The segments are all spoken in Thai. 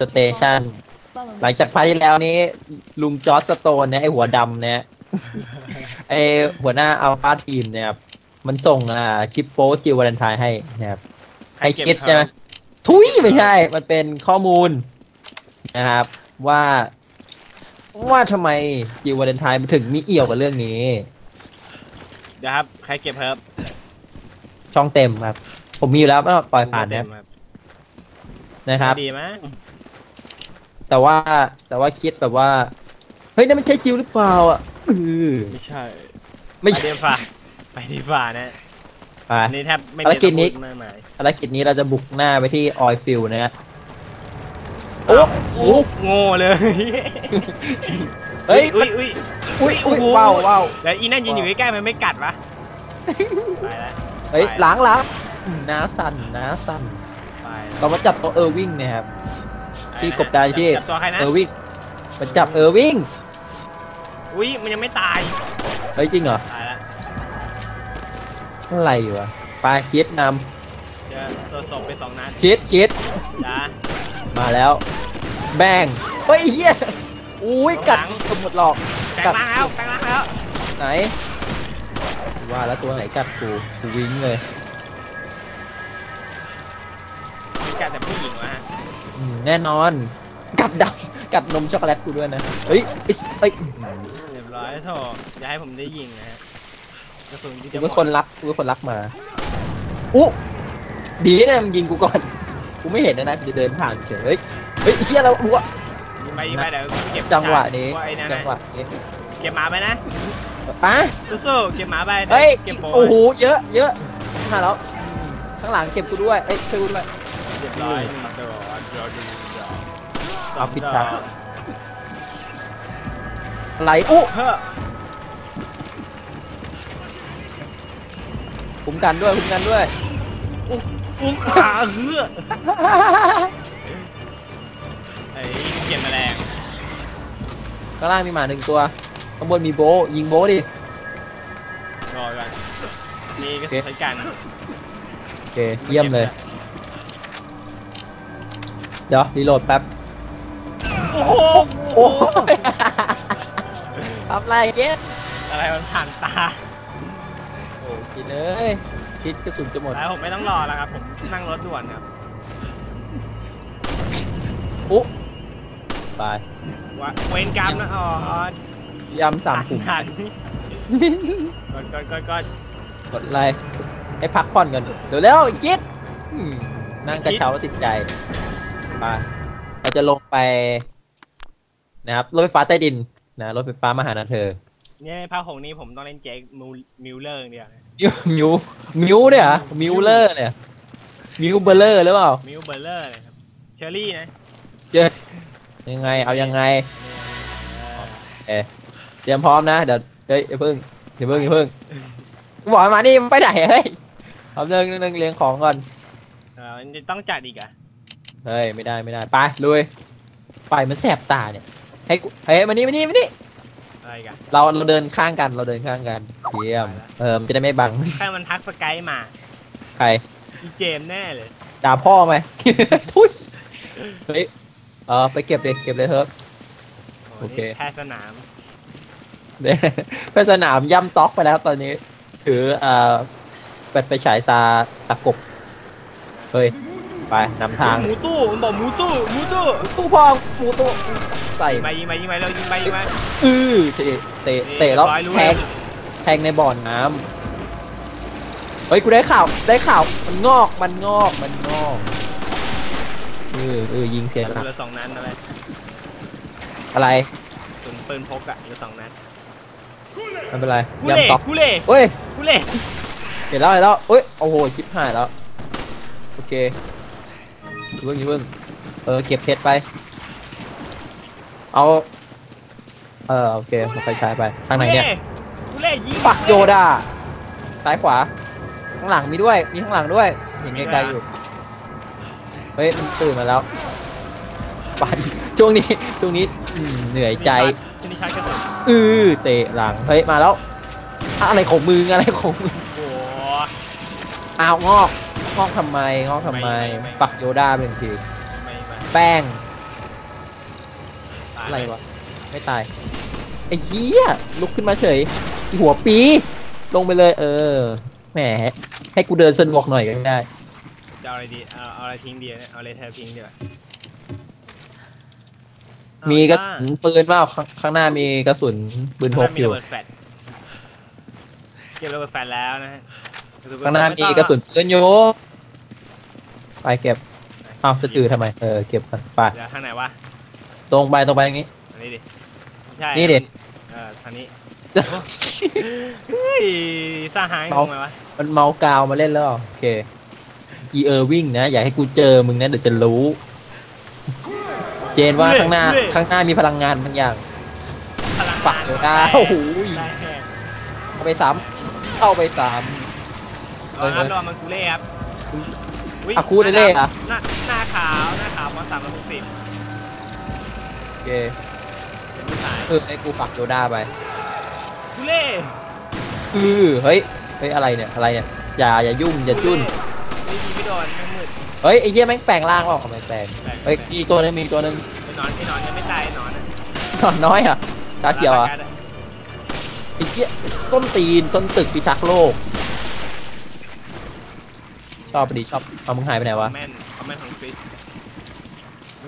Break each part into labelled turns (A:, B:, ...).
A: สเตชันหลังจากพาร์ทที่แล้วนี้ ลุงจอร์จสโตนเนี่ยไอหัวดำเนี่ยไอหัวหน้าอัลฟาทีมเนี่ยครับมันส่งอ่าคลิปโป๊จิววาเลนไทน์ให้นะครับให้คิดใช่ไหมทุยไม่ใช่ มันเป็นข้อมูลนะครับ ว่าว่าทำไมจิววาเลนไทน์มันถึงมีเอี่ยวกับเรื่องนี้
B: เดี๋ยวครับ ใครเก็บครับ
A: ช่องเต็มครับ ผมมีอยู่แล้วก็ปล่อยผ่านนะ
B: ครับ
A: นะครับ
B: ดีไหมย
A: แต่ว่าแต่ว่าคิดแบบว่า เฮ้ยนั่นมันใช่จิวหรือเปล่าอะเออ
B: ไม่ใช่
A: ไม่
B: ไป
A: ใช่
B: ดีฝ่าไปดีฝ่านะ
A: ไป
B: อันนี้แทบไม่
A: ภารกิจนี้
B: มากมาย
A: ภารกิจนี้เราจะบุกหน้าไปที่ออยฟิลนะฮะ
B: โอ้โหโง่เลย
A: เฮ้ย
B: อุ้ยอุ้ย
A: อุ้ยอุ้ย
B: โอ้โห
A: ว้าวว้าว
B: แล้วอีนั่นยืนอยู่ใกล้ๆมันไม่กัดวะไปแล้ว
A: เฮ้ยล้างล้างอืมน้าสั่นน้าสั่น
B: ไป
A: เรามาจับตัวเออร์วิงเนะครับที่กบดานที่
B: จับตัวใครนะ
A: เออร์วิงมาจับเออร์วิง
B: อุ้ยมันยังไม่ตาย
A: เฮ้ยจริงเหรอ
B: ตายแล้ว
A: อะไรอยู่วะไปคิดน
B: เจอตัวศพไปสองนัดำ
A: คิดคิด
B: จ้า
A: มาแล้วแบงเฮ้ยเฮียอุ้ยกัดสมุดหลอก
B: แปลงร่างแล้วแปลงร่างแล้ว
A: ไหน ว่าแล้วตัวไหนกัดกูกูวิ่งเลย
B: กัดแต่ผู้หญิงวะฮะ
A: อืมแน่นอน กัดดำกัดนมช็อกโกแลตกูด้วยนะ เฮ้ยไอ้เฮ้ย
B: เรียบร้อยโถอย่าให้ผมได้ยิงนะฮะกระสุนที่
A: กู
B: จะหม
A: เป็น
B: ด
A: คนรักกูเป็นคนรักมาอู้ดีนะมึงยิงกูก่อน กูไม่เห็นนะนะกูจะเดินผ่านเฉยเฮ้ยเฮ้ยไอ้เฮียเราอ้ว
B: ยิงไปยิงไปเดี๋ยวกูเก็บ
A: จังหวะนี้
B: ไอ้นั่น
A: จังหวะ
B: นะ
A: นี้
B: เก็บหมาไปนะ
A: อะ
B: สู้ๆเก็บหมาไป
A: เฮ้ย
B: เก็บโบ
A: โอ้โหเยอะเยอะมาแล้วข้างหลังเก็บกูด้วยเอ้ยช่วยกูด้วย
B: เรียบร้อยหนึ่งตัวเดี๋ยวดูเดี๋ยว
A: เอาผิดทางไหลอู้
B: เฮ้อ
A: คุ้มกันด้วยคุ้มกันด้วย
B: อุ้งขาเฮือไอ้เก็บแมลง
A: ข้างล่างมีหมาหนึ่งตัว ข้างบนมีโบะยิงโบะดิ
B: รอกันนี่ก็
A: โอเค
B: ใช้กัน
A: โอเคเยี่ยมเลย เดี๋ยวรีโหลดแป๊บ
B: โอ้โห
A: โอ้ยทำไรเงี้ย
B: อะไรมันผ่านตา
A: โอ้คิดเลยคิดกระสุนจะหมด
B: แล้วผมไม่ต้องรอแล้วครับ ผมนั่งรถด่วนครับ
A: อุ๊ไป
B: ว่าเวรกรรมนะอ๋อ ยำ
A: สามปุ่ม
B: หันกดกดกดกด
A: กดไลค์ให้พักผ่อนกันเดี๋ยวแล้วๆคิดอืมนั่งกระเช้าติดใจไปเราจะลงไป นะครับรถไฟฟ้าใต้ดินนะรถไฟฟ้ามาหานาเธอ
B: เนี่ยภาคหกนี้ผมต้องเล่นเจคมิวมิวเลอร์อย่างเดียวนะ
A: มิวมิวมิวเนี่ยเหรอมิวเลอร์เนี่ยมิวเบลเลอร์หรือเปล่า
B: มิวเบอร์เลอร์เลยครับเชอรี่นะ
A: เจอยังไงเอายังไง
B: เออ
A: เตรียมพร้อมนะเดี๋ยวเฮ้ยอย่าเพิ่งอย่าเพิ่งอย่าเพิ่งกูบอกให้มานี่มึงไปไหนเฮ้ยเอาเรื่องนึงเรียงของก่อน
B: เออมันจะต้องจัดอีกอะ
A: เฮ้ยไม่ได้ไม่ได้ไปลุยไฟมันแสบตาเนี่ยให้กูเฮ้ยมานี่มานี่มานี่
B: อะไรอีกัน
A: เราเราเดินข้างกันเราเดินข้างกันเยี่ยมเออมันจะได้ไม่บัง
B: แค่มันทักสกายมา
A: ใคร
B: อีเจมส์แน่เลย
A: ด่าพ่อไหม ทุยเฮ้ยเออไปเก็บเลยเก็บเลยเถอะ
B: โห
A: โอเค
B: นี่แค่สนาม
A: เนี่ยไปสนามย่ำต๊อกไปแล้วตอนนี้ ถือเอ่อไปไปฉายตาตะกบเฮ้ย ไปนำทาง
B: หมูตู้มันบอกหมูตู้หมูตู้
A: ตู้พองปูตู้ใส่
B: ยิงไปยิงไปยิงไปเรายิงไปยิงไป
A: อื้อเตะเตะเตะแล้ว
B: ร้อยรู้
A: แทงแทงในบ่อน้ำเฮ้ยกูได้ข่าวได้ข่าวมันงอกมันงอกมันงอกเออเออยิงเสียหลัก
B: เหลือสองนัดอะไร
A: อะไร
B: ปืนปืนพกอะเหลือสองนัด
A: ไม่เป็นไร
B: กูเล่
A: ย่ำต๊อก
B: กูเล่
A: เฮ้ย
B: กูเล่
A: เห็นแล้วเห็นแล้วเอ้ยโอ้โหชิปหายแล้วโอเคอย่าเพิ่งอย่าเพิ่งเออเก็บเพชรไป เอาเออโอเคมาไปใช้ไปทางไหนเนี่ย
B: กูเล่ยิง
A: ปักโยดาซ้ายขวาข้างหลังมีด้วยมีข้างหลังด้วยเห็นไกลๆอยู่เฮ้ยมันตื่นมาแล้วปันช่วงนี้ช่วงนี้อืมเหนื่อยใจ
B: ชากระสุน
A: อือเตะหลังเฮ้ยมาแล้วอะไรของมึงอะไรของมึง
B: โอ้
A: อ้าวงอกงอกทำไมงอกทำไม ปักโยด้าไปหนึ่งที
B: ไม่ไม่
A: แป้ง
B: ตาย
A: อะไรวะไม่ตายไอ้เหี้ยลุกขึ้นมาเฉยอีหัวปี ลงไปเลย เออแหมให้กูเดินสะดวกหน่อยก็ได้
B: จะเอาอะไรดีเอาเอาอะไรทิ้งดีเนี่ยเอาอะไรแทนทิ้งดีกว่า
A: มี
B: มี
A: กระสุนปืนเปล่าข้างข้างหน้ามีกระสุนปืนพกอยู่
B: ระเบิดแฟลชเก็บระเบิดแฟลชแล้วนะฮะ
A: ข้างหน้ามีกระสุนปืนอยู่ไปเก็บอ้าวจะจือทำไม เออ เก็บกันไป
B: เดี๋ยวทางไหนวะ
A: ตรงไปตรงไปอย่างงี้
B: อันนี้ดิไม่ใช่
A: นี่ดิ
B: เออทางนี้เฮ้ยสร้างหาง
A: เมา
B: ทำไมวะ
A: มันเมากาวมาเล่นแล้วเหรอโอเค อีเออร์วิ่งนะ อย่าให้กูเจอมึงนะเดี๋ยวจะรู้ เจนว่าข้างหน้าข้างหน้ามีพลังงานบางอย่าง
B: พลัง
A: ปัก
B: งาน
A: โยด้าโอ้โห
B: ได้แค่
A: เข้าไปซ้ำเข้าไปซ้
B: เอาครับรอมันกูเล่ครับย
A: อะกูเล่ๆอะ
B: หน้าหน้าขาวหน้าขาวมาสามร้อยหกสิบำ
A: โอเค
B: เป็นผู้ชาย
A: เออให้กูปักโยด้าไป
B: กูเล่
A: เออเฮ้ยเฮ้ยอะไรเนี่ยอะไรเนี่ยอย่าอย่ายุ่งอย่าจุ้น
B: ไม่ยิงไม่โดนไม่มืด
A: เฮ้ยไอ้เหี้ยแม่งแปลงร่างออกไม่แปลง
B: แปลก
A: เฮ้ยมีตัวนึงมีตัวนึง
B: ไอ้นอนไอ้นอนยังไม่ตายไอ้นอนอะ
A: นอนน้อยอะตาเขียวอะ
B: ตา
A: ไอ้เหี้ยส้นตีนส้นตึกพิทักษ์โลก ชอบดีชอบเอามึงหายไปไหนวะ
B: คอมเมนต์คอมเมนต์ของคริส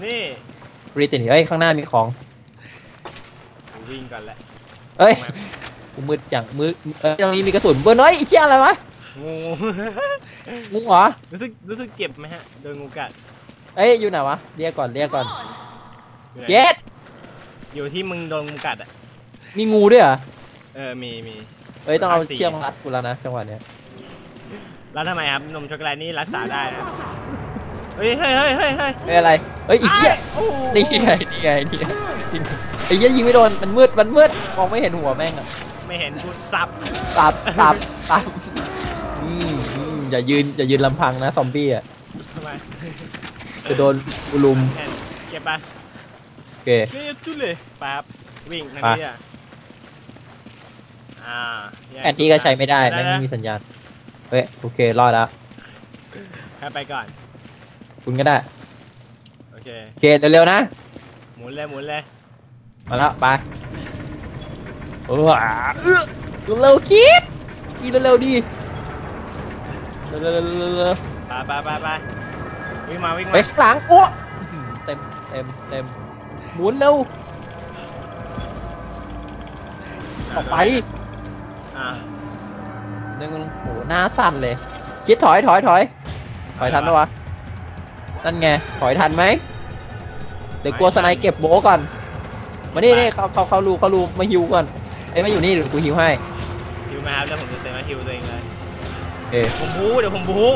B: นี่
A: รีตินเฮ้ยข้างหน้ามีของ
B: กูวิ่งก่อนแหละ
A: เอ้ยกูมืดจังมืดเอ้ยตรงนี้มีกระสุนเบอร์น้อยไอ้เชี่ยอะไรวะ
B: งู
A: งูเหรอ
B: รู้สึกรู้สึกเจ็บไหมฮะโดนงูกัด
A: เอ้ยอยู่ไหนวะเรียกก่อนเรียกก่อน
B: อยู่ไหน
A: เย็ด
B: อยู่ที่มึงโดนงูกัดอะ
A: มีงูด้วยเหรอ
B: เออมีมี
A: เอ้ยต้องเอา
B: ภาคสี่
A: เชือกมารัดกูแล้วนะจังหวะเนี้ย
B: แล้วทำไมครับนมช็อกโกแลตนี่รักษาได้นะเฮ้ยเฮ้ยเฮ้ยเฮ้ยเฮ้ย
A: เอ้ยอะไรเฮ้ยอีกเหี้ย
B: โอ้โห
A: นี่ไงนี่ไงนี่ไงจริงไอ้เหี้ยยิงไม่โดนมันมืดมันมืดมองไม่เห็นหัวแม่งอะ
B: ไม่เห็นกูสับ
A: ตับตับตับอืม อืมอย่ายืนอย่ายืนลำพังนะซอมบี้อะ
B: ทำไม
A: จะโดนกูลุม
B: แอนเก็บไป
A: โอเค
B: เฮ้ยจุดเลยไปครับวิ่งทาง
A: ไป
B: นี้อะอ่าแย
A: แอนตี้ก็ใช้ไม่ได้
B: ได้
A: แม่ง
B: นะ
A: ไม่มีสัญญาณเฮ้ยโอเครอดแล้ว
B: ใครไปก่อน
A: คุณก็ได้
B: โอเค
A: โอเคเร็วๆนะ
B: หมุนเลยหมุนเลย
A: มาแล้วไปเออเร็วๆคิดกินเร็วๆดี เร็วๆๆ
B: ไปไปไปไปวิ่งมาวิ่ง
A: ๆๆ
B: มา
A: ไปข้างหลังโอ้เต็มเต็มเต็มหมุนเร็วออกไป
B: อ่า
A: นึงโอ้หหน้าสั่นเลย คิดถอยถอยถอยถอยทันปะวะนั่นไงถอยทันไหมเดี๋ยวกลัวสไนเก็บโบะก่อนมานี่นี่เขาเขาเขารูเขารูมาฮิวก่อนเอ้ยมาอยู่นี่เดี๋ยวกูฮิวให้
B: ฮิวมาครับแล้วผมจะเต็มาฮิวตัวเองเลย
A: เค
B: ผมบู๊เดี๋ยวผมบู๊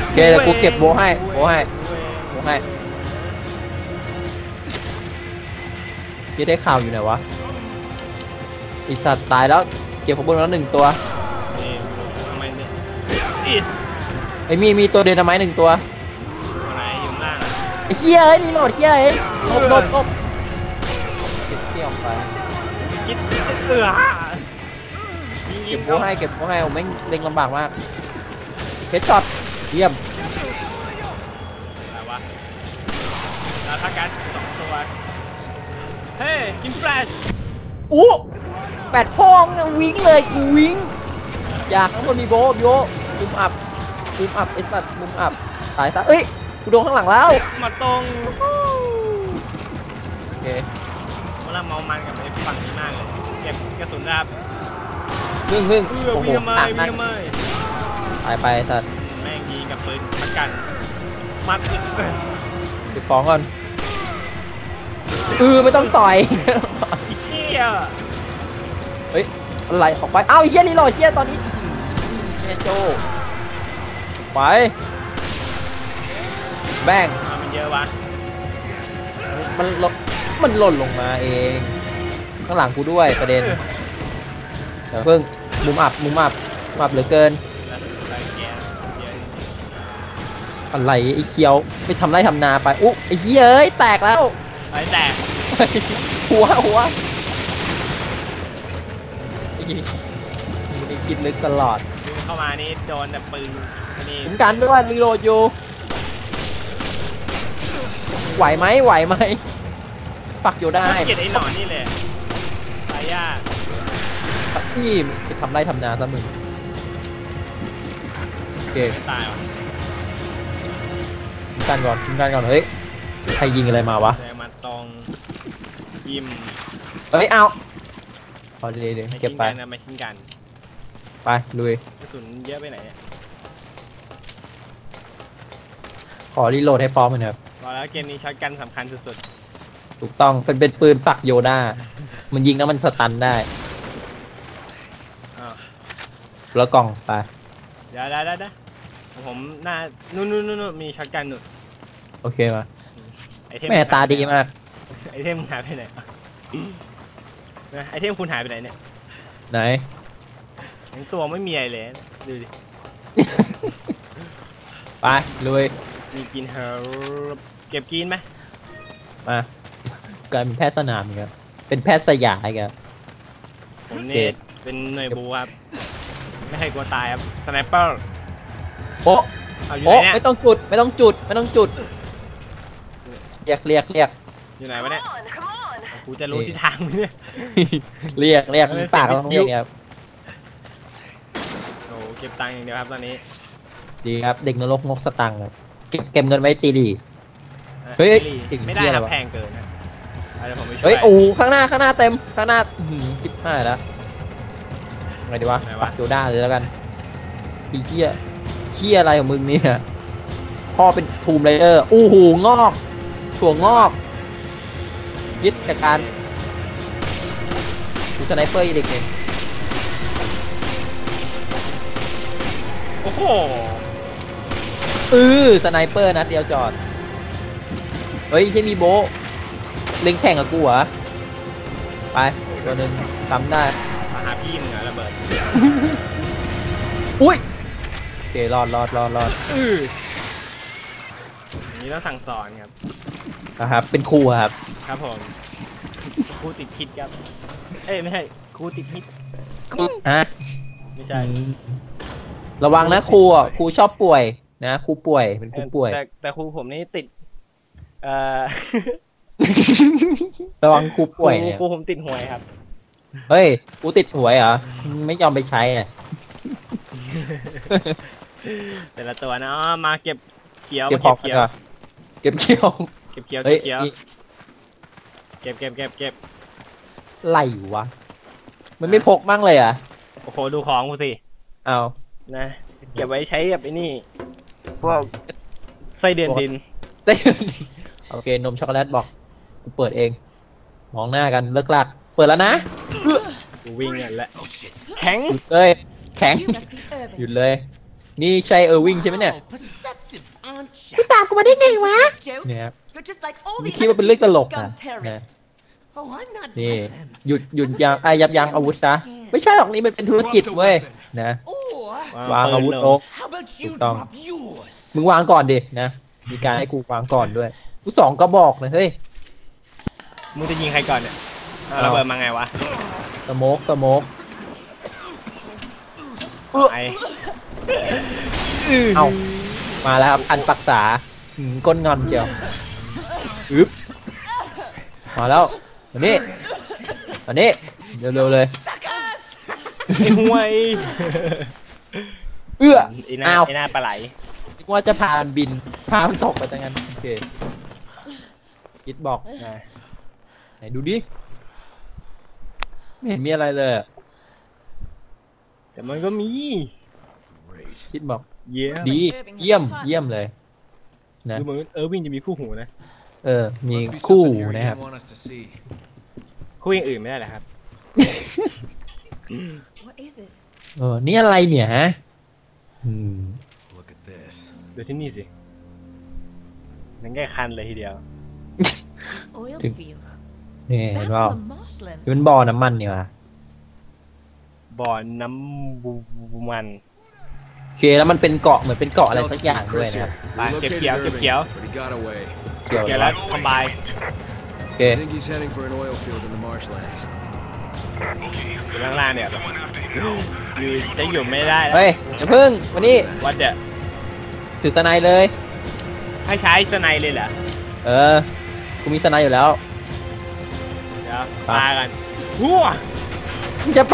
A: โอเคเดี๋ยวกูเก็บโบะให้โบะให้โบะให้ที่ได้ข่าวอยู่ไหนวะไอีสัตว์ตายแล้วเก็บขบวนแล้วหนึ่งตัว
B: นี่ทำไมเนี่ยอิส
A: ไอ้ยมีมีตัวเดนามายหนึ่งตัว
B: ตัวไหนอยู่ข้างล่างอะ
A: ไอ้เฮียเอ้ยนี่โหลดเฮียเอ้ยลบลบลบเก็บเที่ยวไป
B: คิดเอือยิงยิ
A: เก็
B: ง
A: บโบให้เก็บโบให้ผมแม่งเล็งลำบากมาก เฮดช็อตเยี่ยม
B: อะไรวะแล้วถ้าการสองตัวเฮ้ยกินแฟลช
A: อู้แปดพองนะวิ่งเลยกูวิ่งอยากข้างบนมีโบะโยมุมอับมุมอับไอ้สัตว์มุมอับตายซะเอ้ยกูโดนข้างหลังแล้ว
B: มาตรง
A: โอเค
B: มันละเมามันกับไอ้ฝั่งนี้มากเลยเก็บกระสุนครับ
A: มึงมึง
B: เออ
A: โอ้โห
B: วิ่งทำไม
A: ต่างายไปไอ้สัตว์
B: แม่งยิงกับปืนประกันมัดอีกเออ
A: เก็บของก่อนเออไม่ต้องต่อย
B: ไอ้เชี่ย
A: อะไรออกไปอ้าวไอ้เหี้ยรีโหลดเหี้ยตอนนี้เฮียโจไปแบง
B: อะมันเยอะวะ
A: มันหล่นมันหล่นลงมาเอง ข้างหลังกูด้วยประเด็นเดี๋ยวเพิ่งมุมอับมุมอับมุมอับเหลือเกิน
B: แล้วอะไรแกเยอะ
A: อะไรไอ้เคียวไปทำไรทำนาไปอุ๊ไอ้เหี้ยเอ้ยแตกแล้ว
B: ไอ้แตก
A: หัวหัวไอ้เหี้ยมึงนี่คิดลึกตลอด
B: วเข้ามานี่โดนแต่ปืนอันนี่
A: ถึงกันด้วยรีโหลดอยู่ไหวไหมไหวไหมปักอยู่ได้
B: เกลียดไอ้หนอนนี่เลยตายยาก
A: ที่ไปทำไรทำนาซะมึงโอเค
B: ตายว่ะ
A: ทิ้ง กันก่อนทิ้งกันก่อนเฮ้ยใครยิงอะไรมาวะ
B: แรงมาตรงยิม
A: เฮ้ยเอาเอาดีดี
B: ไม่
A: เก็บ
B: ทิ้ง
A: ไป
B: กันนะไม่ทิ้งกัน
A: ไปลุย
B: กระสุนเยอะไปไหนเนี่ย
A: ขอรีโหลดให้พร้อมกันครับ
B: บอกแล้วเกมนี้ช็อตกันสำคัญสุด
A: ถูกต้องเป็นเป็นปืนปักโยด้ามันยิงแล้วมันสตันได้
B: ๆอ้าว
A: แล้วกล่องไป
B: เดี๋ยวได้ได้ได้ผมหน้านู่นนู่นนู่นนู่นมีช็อตกันนู่น
A: โอเคมา
B: ไอเทม
A: แม่ตาดีมาก
B: ไอเทมหายไปไหนวะนะไอเทมคุณหายไปไหนเนี่ย
A: ไหน
B: ทั้งตัวไม่มีอะไรเลย ดูดิ
A: ไปลุย
B: มีกินเฮลเก็บกินไหม
A: มากลายเป็นแพทย์สนามครับ เป็นแพทย์สยามครับ
B: ผม
A: โอเค
B: เนี่ยเป็นหน่วยบูครับ ไม่ให้กลัวตายครับ สไนเปอร์
A: โอ้
B: เอาอยู่
A: โอ้
B: ไหนเนี่ย
A: ไม่ต้องจุด ไม่ต้องจุด ไม่ต้องจุด เรียกเรียกเรียก
B: อยู่ไหนวะเนี่ยกูจะรู้
A: นี่
B: ทิศทางไหมเนี่ย
A: เรียกเรียก
B: เออ
A: ปาก
B: เสียง
A: ต้องเรียก
B: วิทยุ
A: ครับ
B: โอ้เก็บตังค์อย่างเดียวครับตอนนี้
A: ดีครับเด็กนรกงกสตังค์ครับเก็บเก็บเงินไว้ตีดี
B: อะ
A: เฮ้ย
B: ไม่
A: สิ่ง
B: ไม่ได้
A: เหี้ย
B: ค
A: อะไร
B: รับ
A: วะ
B: แพงเกินนะเอาเดี๋ยวผมไปช่วย
A: เฮ้ยโอ้ข้างหน้าข้างหน้าเต็มข้างหน้าอื้อหือคิดห้าแล้วไงดีวะ ปักโยด้าเลยแล้วกันอีเหี้ยเหี้ยอะไรของมึงเนี่ยพ่อเป็นทูมไรเดอร์อู้หูงอก ถั่วงอก ยึดจากการดูสไนเปอร์อีเด็กเนี่ย
B: โอ้โห
A: เออสไนเปอร์นัดเดียวจอด เฮ้ยที่มีโบะเล็งแข่งกับกูเหรอ ไปตัวหนึ่งทำได้
B: มาหาพี่มึงเหรอระเบิด
A: อุ้ยโอเครอดรอดรอดรอด
B: อืออย่างนี้ต้องสั่งสอนครับ
A: นะครับ เป็นครูอะครับ
B: ครับผมครูติดพิษครับ เอ้ยไม่ใช่ครูติดพิษ
A: ฮะ
B: ไม่ใช่
A: ระวังนะครูอะครูชอบป่วยนะครูป่วยเป็นครูป่วย
B: แต่แต่ครูผมนี่ติด เอ่อ
A: ระวังครู
B: ครู
A: ป่วยเนี่ย
B: ครูผมติดหวยครับ
A: เฮ้ยครูติดหวยเหรอไม่ยอมไปใช้อะ
B: แต่ละตัวนะอ๋อมาเก็บเขียว
A: เก็บ
B: มา
A: ของ
B: เก็บ
A: กัน
B: เขียว
A: ก่อนเก็บเขี้ยว
B: เก็บเขียว
A: เฮ้
B: เก็
A: ย
B: บเขียว
A: นี่
B: เก็บเก็บเก็บเก็บ
A: ไหลวะ มันไม่พกมั่งเลยอะ
B: โอ้โหดูของกูสิ
A: เอา
B: นะเก็บไว้ใช้กับไอ้นี่พวกไส้เดือนดิน
A: ได้ โอเคนมช็อกโกแลตบอกกูเปิดเอง มองหน้ากันเลิกลากเปิดแล้วนะ
B: กูวิ่งกันแล้วแข็ง
A: หยุดเลยแข็ง
C: You must be Irving.
A: หยุดเลย นี่ใช่เออร์วิงใช่ไหมเนี่ย
D: perceptive, aren't you?
C: ตามกูมาได้ไงวะ Joke?
A: เนี่ยครับ
C: You're just like all
A: นี่
C: the
A: คิดว่าเป็นเรื่องตลก
C: scum
A: นะ
C: terrorists.
D: Oh, I'm not
A: นี่
D: one of them.
A: หยุดหยุดยางอายับยั้งอาวุธซะไม่ใช่หรอกนี่มันเป็นธุรกิจเว้ยนะ
D: Or
A: วางอาวุธ
B: ปืน
A: ลง
D: how about you
A: ถูกต้อง
D: drop yours?
A: มึงวางก่อนดินะ มีการให้กูวางก่อนด้วยกูสองก็บอกเลยเฮ้ย
B: มึงจะยิงใครก่อนเนี่ยเอา
A: เอา
B: ระเบิดมาไงวะ
A: สโมกสโมก
B: ไอ
A: เอามาแล้วครับอันปักษาหืมก้นงอนเชียว อึ๊บมาแล้วมานี่มานี่เร็วๆเลย
D: Suckers!
B: ไอ้ห่วย
A: เอื้อ
B: ไอ้หน้า
A: อ้าว
B: ไอ้หน้าปลาไหล
A: นึกว่าจะพามันบินพามันตกไปจังงั้นโอเคคิดบอกนะไหนดูดิ ไม่เห็นมีอะไรเลยอะ
B: แต่มันก็มี
A: คิดบอก
B: เยี่ยม
A: ดี เยี่ยม เยี่ยมเลย นะ
B: ดูเหมือนเออวิ่งจะมีคู่หูนะ
A: เออ มี
E: Must be
A: คู่
E: something here you
A: นะครับ
E: didn't want us to see.
B: คู่อย่างอื่นไม่ได้เหรอครับ
C: What is it?
A: เออ นี่อะไรเนี่ยฮะอืม
E: Look at this.
B: ดูที่นี่สินั่นแค่คันเลยทีเดียว
C: Oil
A: Dude.
C: field.
A: นี่เห็
C: That's
A: นเปล่า
C: the marshland.
A: นี่มันบ่อน้ำมันนี่ว่ะ
B: บ่อน้ำบูมัน
A: โอเคแล้วมันเป็นเกาะเหมือนเป็นเกาะอะไรสักอย่างด้วยนะครับ
B: ไป
E: We
B: เก็บ
E: located
B: เกี่ยวเก็บ
E: Irving,
B: เกี่ยว
E: but he got away.
A: เกี่ยว
B: เกี่ยวแล้วคอมไบน์
A: โอเค
E: I think he's heading for an oil field in the marshlands.
B: อยู่ข้างล่างเนี่ยอยู่จะอยู่ไม่ได้
A: เฮ้ยอย่าเพิ่งวันนี้
B: วัดเดี๋ยว
A: ถือสไนด์เลย
B: ให้ใช้สไนเลยเหรอ
A: เออกูมีสไนด์อยู่แล้ว
B: เดี๋ยว
A: ครับ
B: ปากันหัว
A: มึงจะไป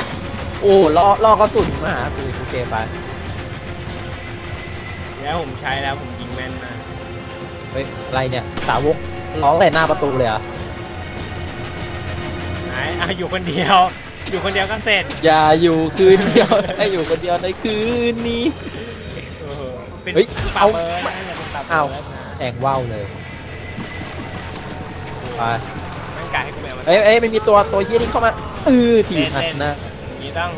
A: โอ้ล่อล่อกระสุนมาหากูโอเคไป
B: แล้วผมใช้แล้วผมยิงแม่นมาก
A: เฮ้ยอะไรเนี่ยสาวกร้องแต่หน้าประตูเลยเหรอะ
B: ไหนอะอยู่คนเดียว อยู่คนเดียวก็เสร็จ
A: อย่าอยู่คืนเดียวให้อยู่คนเดียวในคืนนี้
B: เออเป็น
A: เฮ้ย
B: ปา
A: เอา
B: เบอร์นะอย่าเป็นปาเบอ
A: เอา
B: ร์นะ
A: แองว่าวเลยไป
B: ร่างกายให้กูไปเอามา
A: เอ้ยเอ้ยมันมีตัวตัวเยี่ยนี่เข้ามาเออทีหัดนะ
B: อย่างนี้ต้อง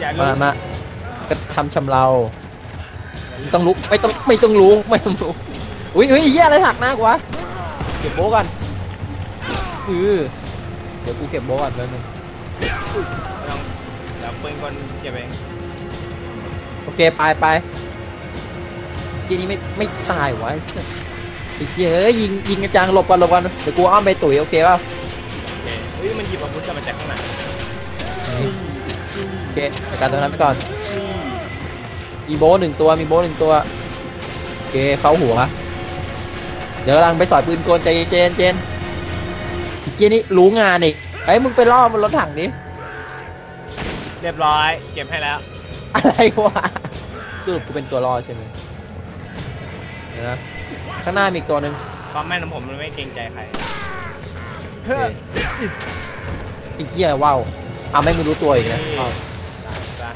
B: อย่าลุ
A: มากมากระทำชำเราไม่ต้องลุกไม่ต้องไม่ต้องลุกไม่ต้องลุก อุ้ยอุ้ยเยี่ยอะไรหักหน้ากูวะเก็บโบะกันเออเดี๋ยวกูเก็บโบะก่อนแป๊บนึง
B: ไม่ต้องเดี๋ยวปืนคนเก็บเอง
A: โอเคไปไปทีนี้ไม่ไม่ตายวะไอ้เหี้ยไอ้เหี้ยเอ้ยยิงยิงกระจังหลบก่อนหลบก่อนเดี๋ยวกูอ้อมไปตุ๋ยโอเคป่ะ
B: โอเคเฮ้ยมันหยิบอาวุธจะมาจากข้างหลัง
A: โอเคจัดการตรงนั้นไปก่อนมีโบะหนึ่งตัวมีโบะหนึ่งตัวโอเคเข้าหัว เดี๋ยวกำลังไปสอยปืนกลใจเจนเจนไอ้เจี๊ยนี่รู้งานอีกไอ้ยมึงไปล่อบนรถถังดิ
B: เรียบร้อย เก็บให้แล้ว
A: อะไรวะสรุปกูเป็นตัวรอดใช่ไหมเดี๋ยวนะข้างหน้ามีอีกตัวหนึ่ง
B: ความแม่นของผมมันไม่เกรงใจใคร
A: โอเคไอ้เหี้ยว้าวเอาไม่มึงรู้ตัวอีกนะอ้าว
B: จ้ะ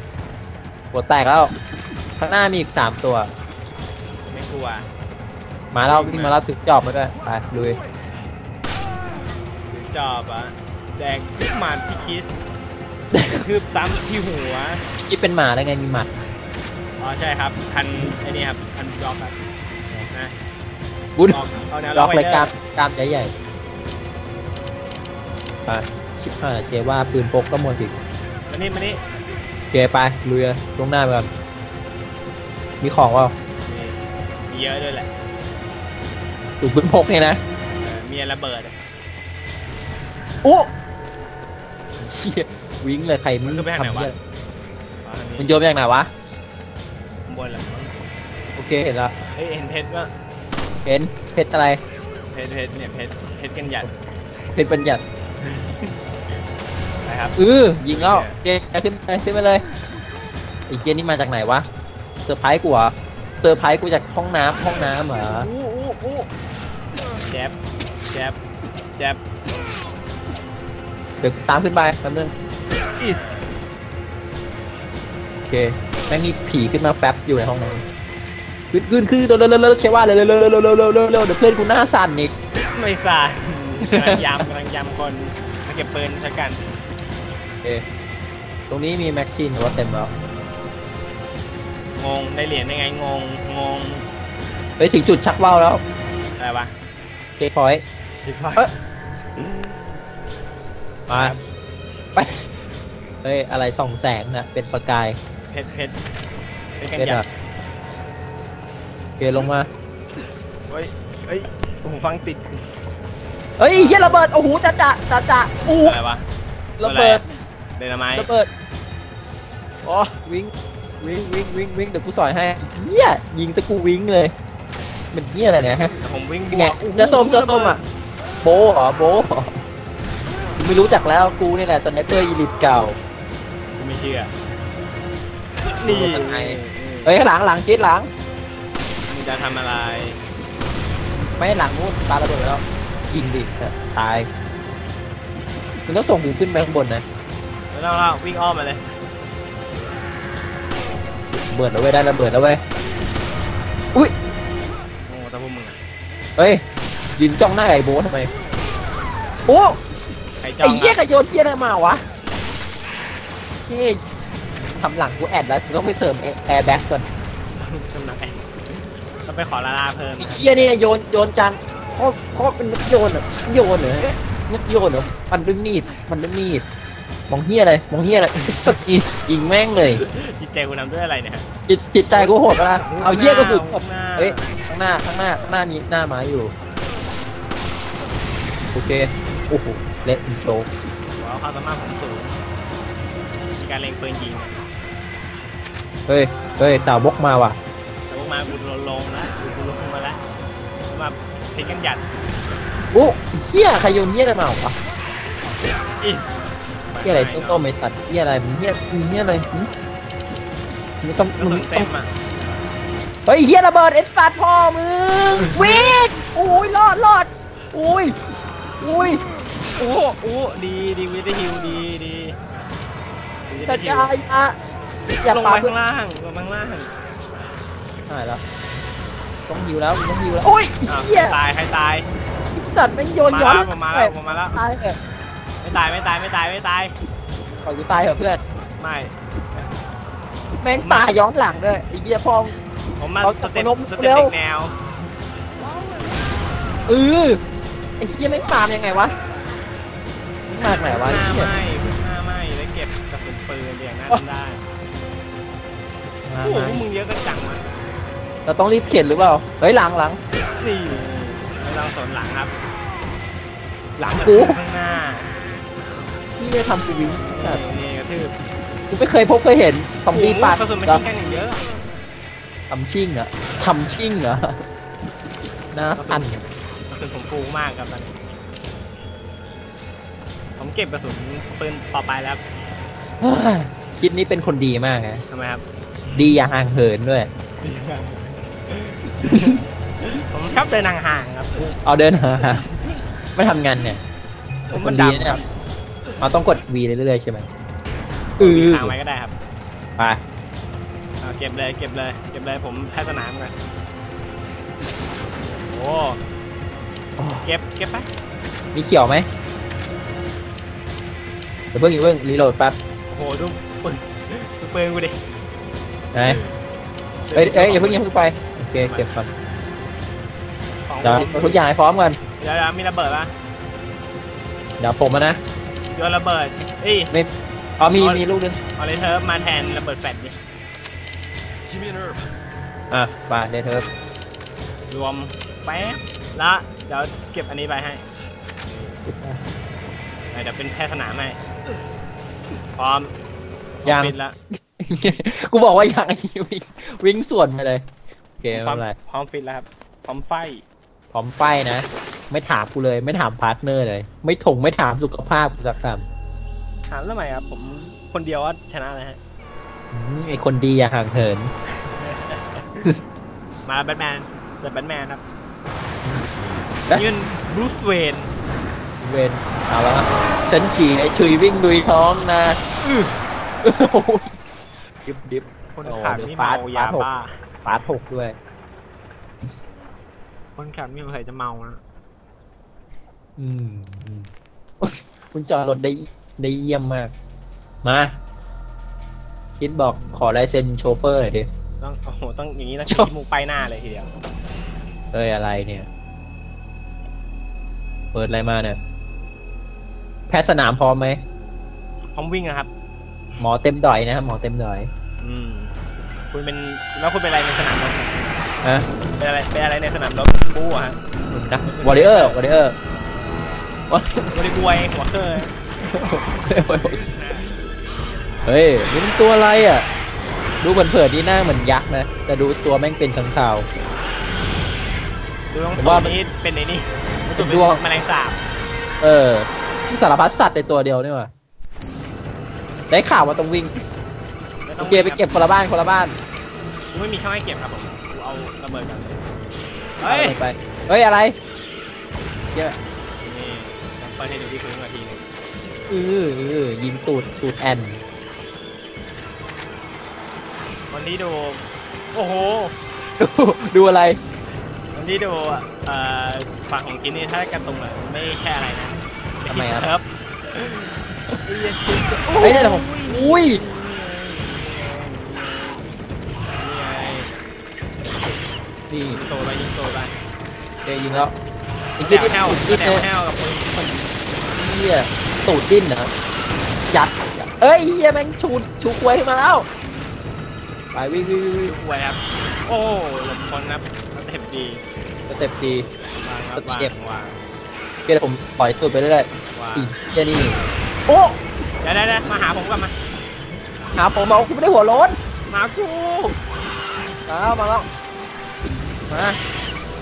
A: หัวแตกแล้ว ข้างหน้ามีอีกสามตัว
B: ไม่กลัว
A: มาแล้ววิ่งมาแล้วถึกจอบมาด้วยไปลุย
B: ถือจอบอะแดงหมาที่คิดคืบซ้ำที่หัว
A: นี่เป็นหมาได้ไงมีหมัด
B: อ๋อใช่ครับพันไอ้นี่ครับพันบล็อกครับนะ
A: บุญ
B: บล็อกเอาแนว
A: ล็อก
B: ไว
A: เลย
B: เด
A: ก
B: อ
A: ล้าม
B: ร์
A: กล้ามใหญ่ๆไปชิบหายเจว่าปืนพกก็หมดอีก
B: มานี่มานี่
A: โอเคไปลุยเลยตรงหน้าไปก่อนมีของว่า
B: นี่มีเยอะด้วยแหละ
A: ถูกปืนพกเนี่ยนะ
B: เออมีระเบิดอะ
A: โอ้เหี้ยวิ่งเลยใครมึง
B: มันก็ไปทางไหนวะ
A: ทำเหี้ย
B: อ๋ออันนี้
A: มันโยนไปจากไหนวะ
B: ข้างบนแหละ
A: โอเคเห็นแล้ว
B: เฮ้ยเห็นเพชรว่า
A: เห็นเพชรอะไร
B: เพชรเพชรเนี่ยเพชรเพชรกันหยัด
A: เพชรบัญญัติ
B: นะครับ
A: เออยิงแล้วเจจะขึ้นไปขึ้นไปเลยไอ้เจนี่มาจากไหนวะเซอร์ไพรส์กูเหรอเซอร์ไพรส์กูจากห้องน้ำห้องน้ำเหรอ
B: อู้อู้อู้แจ๊บแจ๊บแจ๊บ
A: เดี๋ยวตามขึ้นไปแป๊บนึง
B: อิส
A: โอเคแม่งมีผีขึ้นมาแป๊บอยู่ในห้องน้ำขึ้นขึ้นขึ้นเร็วเร็วเร็วเร็วเชว่าเร็วเร็วเร็วเร็วเร็วเร็วเร็วเร็วเร็วเดี๋ยวเพื่อนกูหน้าสั่นอีก
B: ไม่สายกำลังยำกำลังยำคนมาเก็บปืนใช้กัน
A: โอเคตรงนี้มีแม็กชีนหรือว่าเต็มแล้ว
B: งงได้เหรียญได้ไงงงงง
A: ไปถึงจุดชักว่าวแล้ว
B: อะไรวะ
A: เคพอยต์
B: ผิดพลาด
A: เอ้ยมาไปเฮ้ยอะไรส่องแสงน่ะเป็นประกาย
B: เพชรเพชรเพชรกัน
A: เพชร
B: หยั
A: อะ
B: ด
A: โอเคลงมา
B: เฮ้ยเฮ้ยหูฟังติด
A: เฮ้ยเหี้ยระเบิดโอ้โหจ้าจ้าจ้าจ้าอู้
B: อะไรวะ
A: ระเบิด
B: เดนาไมต์
A: ระเบิดอ๋อวิ่งวิ่งวิ่งวิ่งวิ่งเดี๋ยวกูสอยให้เหี้ยยิงตะกูวิ่งเลย มันเหี้ยอะไรเนี่ยฮะ
B: ผมวิ่งบ
A: นี่
B: ว
A: ไง
B: กโอ้โห
A: เจะส้มเจะส้มอะ โบเหรอโบเหรอกูไม่รู้จักแล้วกูนี่แหละตอนนี้เตอร์อีลิทเก่า
B: กูไม่เชื่อ
A: นี่เฮ้ยข้างหลังหลังชิดหลัง
B: มึงจะทำอะไร
A: ไม่หลังนู่นปาระเบิดไปแล้วยิงดิตายมึงต้องส่งกูขึ้นไปข้างบนนะ
B: แล้วเราเราวิ่งอ้อมมาเลย
A: ระเบิดแล้วเว้ยได้ระเบิดแล้วเว้ยอุ้ย เฮ้ยยินจ้องหน้าไอ้โบททำไมโอ้
B: ใครจ้อ
A: ไอ้
B: ง
A: เหี้ย
B: อะ
A: กระโยนเหี้ยอะไรมาวะเฮ้ยทำหลังกูแอดแล้วกูต้องไปเสริมแอร์แบ็กก่อน
B: กำลังแอบต้องไปขอลาลาเพิ่ม
A: ไอ้เหี้ยนี่โยนโยนจังโคตรโคตรเป็นนักโยนเหรอโยนเหรอนักโยนเหรอมันด้วยมีดมันด้วยมีด มองเหี้ยอะไรมองเหี้ยอะไรยิงยิงแม่งเลย
B: จิตใจกูนำด้วยอะไรเนี่ย
A: จิตจิตใจกูโหดปะล่ะเอาเหี้ยกระสุน
B: ข้างหน้า
A: เฮ้ยข้างหน้าข้างหน้าข้างหน้ามีหน้าไม้อยู่โอเคโอ้โหเละอินโช
B: ว้าวเอาความสามารถผมสูงมีการเล็งปืนยิง
A: เฮ้ยเฮ้ยสาวบกมาว่ะ
B: แต่พวกมากูลงลงแล้วกูลงมาแล้วมาพลิกกันหยัด
A: อู้เฮียใครโยนเฮียอะไรมาวะ
B: อี
A: เฮียอะไรต้มต้มไอ้สัตว์เฮียอะไรมึงเฮียมึงเฮียอะไรหึมึงต้อง
B: กระ
A: มึ
B: สุ
A: ง
B: น
A: ต้
B: เต็
A: อง
B: มอะ
A: เฮ้ยเฮียระเบิดไอ้สัตว์พ่อมึงวิ่งโอ้ยรอดรอดอุ้ยอุ้ย
B: โอ้โอ้ดีดีวิทฮิวดีดีดี
A: กระ
B: วิทฮิว
A: จายอะอย่า
B: ลง
A: ปา
B: ไป
A: เพื่อ
B: ข้านงล่างลงไปข้างล่าง
A: หายแล้วต้องหิวแล้วต้องหิวแล้วโอ้ย
B: อ้าว
A: เฮีย
B: ตายใครตาย
A: สัตว์แม่งโยน
B: มา
A: ย้อน
B: แล้วผมมาแล้วผมมาแล้ว
A: ตายเถอะ
B: ไม่ ตายไม่ตายไม่ตายไม่ตาย
A: ขอกูตายเถอะเพื่อน
B: ไม่
A: แม่งตายย้อนหลังด้วยไอ้เหี้ยพอง
B: ผมมา
A: เอา
B: สเต็ป
A: ขนม
B: ส
A: เร็
B: เต็ป
A: ว
B: เด็กแนว
A: เออไอ้เหี้ยแม่งฟาร์มยังไงวะแม่งมาจากไหนวะ
B: หน้า
A: ไอ้
B: ไห
A: เหี้ย
B: ม้หน้าไหม้แล้วเก็บกระสุนปืนเรียงหน้าทำได้
A: มา
B: โอ้โห
A: มา
B: มึงเยอะกันจังวะ
A: เราต้องรีบเข็นหรือเปล่า เฮ้ยหลังหลัง
B: นี่ไม่ต้องสนหลังครับ หลัง
A: กู
B: ข้างหน้า
A: ที่จะทำกูวิ่ง
B: นี่นี่กระทืบ
A: กูไม่เคยพบเคยเห็นซอมบี้ปาด
B: กระสุนมันทิ้งกันอย่างเยอะ
A: ทำชิ่งเหรอทำชิ่งเหรอหน้าพัน
B: กระสุนผมฟูมากครับตอนนี้ผมเก็บกระสุนปืนต่อไปแล้ว
A: เฮ้ยคิดนี้เป็นคนดีมากนะ
B: ทำไมครับ
A: ดีอย่าห่างเหินด้วย
B: ผมชอบเดินห่างๆครับ
A: เอาเดินหาไม่ทำงานเนี่ย
B: ผม
A: ค
B: มัน
A: นดี
B: ดำ
A: เนี่
B: ค
A: ย
B: รับ
A: เราต้องกด V เรื่อยๆใช่ไหมเอ
B: มี
A: อ
B: ทางไว้ก็ได้ครับ
A: ไป
B: เอาเก็บเลยเก็บเลยเก็บเลยผมแพ้สนามก่อนโอ้เก็บเก็บไป
A: มีเขียวไหมเดี๋ยวเพิ่งอีกเพิ่งรีโหลดแป๊บ
B: โอ้โหดูปืนดูปืนกูดิ
A: ไหนเอ้ยเอ้ยอย่าเพิ่งอย่าเพิ่งไปโอเคเก็บก่อน
B: ของ
A: เดี๋ยวเอาทุกอย่างให้พร้อมกัน
B: เดี๋ยวเดี๋ยวมีระเบิดปะ
A: เดี๋ยวผมมานะ
B: โยนระเบิดเอ้ย
A: ไม่อ๋อมีมีลูกนึง
B: เอาเลยเธอมาแทนระเบิดแฟลชดิ
E: Give me an herb.
A: อะไปเดยวเธอ
B: รวมแป๊บแล้วเดี๋ยวเก็บอันนี้ไปให้เดี๋ยวเป็นแพทย์สนามให้พร้อม
A: ยัง
B: ปิดแล้ว
A: กูบอกว่ายังไอ้วิ่งวิ่งสวนไปเลยโอเคไม่
B: พร้อ
A: เป็
B: ม
A: นไร
B: พร้อมฟิตแล้วครับ พร้อมไฟ
A: พร้อมไฟนะ ไม่ถามกูเลย ไม่ถามพาร์ทเนอร์เลย ไม่ถงไม่ถามสุขภาพกูสักค
B: ถามแล้วไหมครับผมคนเดียวว่าชนะเลยฮะำ
A: อืมไอคนดีอย่าห่างเหิน
B: มาแบทแมนเดอะแบทแมนครับ
A: เอ๊ะ
B: ยืนบรูซเวน
A: เวนเอาแล้วนะฉันขี่ไอ้ชุยวิ่งลุยท้องนะอื้อโอ้ยดิบดิบ
B: คน
A: โอ้
B: ขับ
A: เดี๋ยว
B: นี่
A: ฟา
B: เมา
A: ด
B: ยา
A: ฟาดหก
B: บ้า
A: ปาร์ทหกด้วย
B: คนขับนี่เคยจะเมานะ
A: อืมอืมคุณจอดรถได้ได้เยี่ยมมาก มา คิดบอกขอลายเซ็นโชเฟอร์หน่อยดิ
B: ต้องโอ้โหต้องอย่างนี้นะ
A: ชอบ
B: ขี้มูกไปหน้าเลยทีเดียว
A: เอ้ยอะไรเนี่ย เปิดอะไรมาเนี่ย แพทย์สนามพร้อมไหม
B: พร้อมวิ่งนะครับ
A: หมอเต็มดอยนะครับหมอเต็มดอย
B: อืม คุณเป็นแล้วคุณเป็นอะไรในสนามรบ
A: ฮะ
B: เป็นอะไรเป็นอะไรในสนามรบบู๊อะฮะ
A: นะวอริเออร์วอริเออร์
B: บริบวยหัวเคย
A: เฮ้ยนี่มันตัวอะไรอะ ดูเผินๆนี่หน้าเหมือนยักษ์นะ แต่ดูตัวแม่งเป็นขังข่าว
B: ดูตรงตั
A: ว
B: นี้เป็นไอ้นี่
A: เป็นดวง
B: แมลงสาบ
A: เออสารพัดสัตว์ในตัวเดียวนี่หว่าได้ข่าวว่าต้องวิ่งโอเคไปเก็บคนละบ้านคนละบ้าน
B: กูไม่มีช่องให้เก็บครับผมกูเอาระเบิดกัน
A: เอา
B: เฮ้ย
A: ไปเฮ้ยอะไรเยอะ
B: เปิดให้ดูที่พื้นมาทีหนึง
A: เออเออยิงตูดตูดแอน
B: วันนี้ดู โอ้โห
A: ดูดูอะไร
B: วันนี้ดูเอ่อฝั่งของกินนี่ถ้าการตรงอะไม่ใช่อะไรนะ
A: ทำไมครับ
B: ครับ
A: เฮ้ยแต่ผมอุ้ย
B: นี่ไง
A: นี่
B: ยิงโตไปยิงโตไป
A: เดยิงแล้วไอ้
B: แน
A: เหี้ยวที่
B: แห้ว
A: ตูด
B: แน
A: ดิ้
B: วนแห้วกับปืน
A: เหี้ยตูดดิ้นนะยัดเอ้ยเหี้ยแม่งชูชูควยขึ้นมาแล้ว ไปวิ่งวิ่งวิ่งวิ่ง
B: อวยครับโอ้หลบคนครับสเต็ปดี
A: สเต็ปดี
B: วางครับวาง
A: เก็บ
B: วาง
A: เดี๋ยวผมปล่อยตูดไปเรื่อยๆ
B: วาง
A: อีเหี้ยนี่โอ้
B: เดี๋ยวเดี๋ยวเดี๋ยวมาหาผมก่อนมา
A: หาผมเอากูไม่ได้หัวโล้น
B: มากู
A: เอามาแล้วมา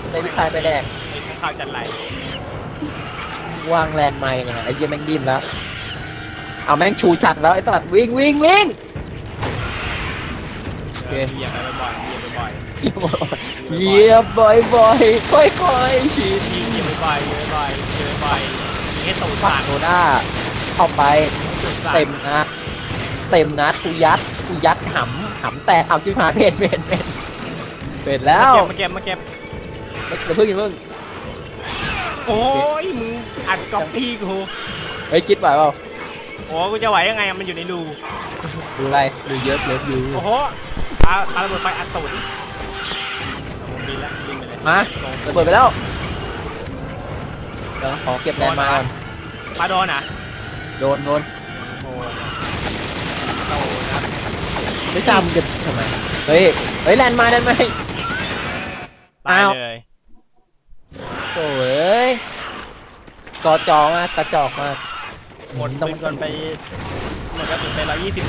A: ใส่ลูกชายไปแดก
B: ไอ้ของข่าวจันไร
A: วางแลนด์ไมค์เนี่ยไอ้เหี้ยแม่งดิ้นแล้ว เอาแม่งชูชัดแล้วไอ้สัตว์วิ่งวิ่งวิ่ง
B: โอเคเหยียบไปบ่อยๆเหยียบไปบ่อย
A: เหยียบบ่อยบ่อยค่อยค่อยๆชิน
B: ๆยิงเหยียบไปบ่อยๆเหยียบไปบ่อยๆเหยียบไปบ่อยๆยิงให้ตูด
A: ปั
B: สากด
A: โนด้าเข้าไป
B: ตูดสาด
A: เต็มนัดเต็มนัดกูยัดกูยัดหำหำแตกเอาชิบหายเพจเพจเพจเพจแล้ว
B: มาเก็บมาเก็บมาเก็บ
A: เดี๋ยวเพิ่งอย่าเพิ่ง
B: โอ้ยมึงอัดก๊อปปี้กู
A: เฮ้ยคิดไหวเปล่า
B: โอ้กูจะไหวยังไงอะมันอยู่ในรู
A: ดูอะไรดูเยอะเยอะอยู่
B: โอ้โหปาปาระเบิดไฟอัดตูดผมบินละบินไปเลย
A: มาระเบิดไปแล้วเดี๋ยวขอเก็บแรงมาก่อน
B: ปาโดนอะ
A: โดนโดน
B: โอ้โตนะ
A: ไม่ทราบมึงจะทำไมเฮ้ยเฮ้ยแลนด์มาแลนด์มา
B: ตาย
A: อ้าว
B: เลย
A: โอ้ย กอจอมากกระจอกมาก
B: หมด
A: ต้อง
B: ปืนก่อนไปหมดกระสุนไปร้อยยี่สิบ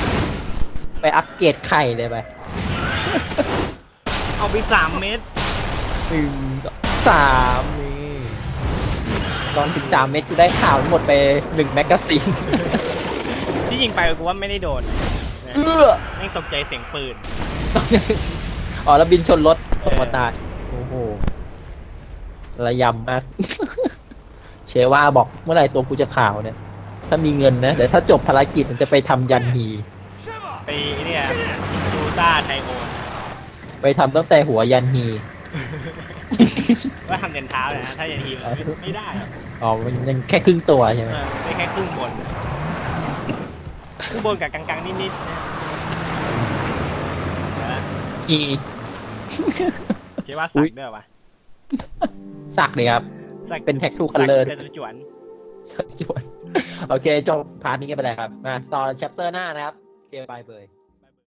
A: ไปอัปเกรดไข่เลยไป
B: เอาไปสามเมตร
A: หนึ่งสองสามนี่ตอนถึงสามเม็ดกูได้ข่าวหมดไปหนึ่งแมกกาซีน
B: ที่ยิงไปกูว่าไม่ได้โดน
A: เอื้อ
B: แม่งตกใจเสียงปืน
A: อ๋อแล้วบินชนรถตกมาตายโอ้โหระยำมากเชว่าบอกเมื่อไหร่ตัวกูจะข่าวเนี่ย ถ้ามีเงินนะเดี๋ยวถ้าจบภารกิจมันจะไปทำยันฮี
B: ไปเนี่ยดูต้าไทโอ
A: ไปทำตั้งแต่หัวยันฮี
B: ว่าทำเดินเท้าเลยนะถ้าอย่างทีมันไม่ได้
A: อ๋อมันยังแค่ครึ่งตัวใช่ไหม
B: เออได้แค่ครึ่งบนครึ่งบนกับกลางๆนิดๆนะเออ
A: ฮี
B: คิดว่าสักด้วยวะ
A: สักเลยครับ
B: สัก
A: เป็น tattoo color
B: สักเป็นจวน
A: จวน โอเค จบพาร์ทนี้กันไปเลยครับมาต่อแชปเตอร์หน้านะครับโอเคบายเบย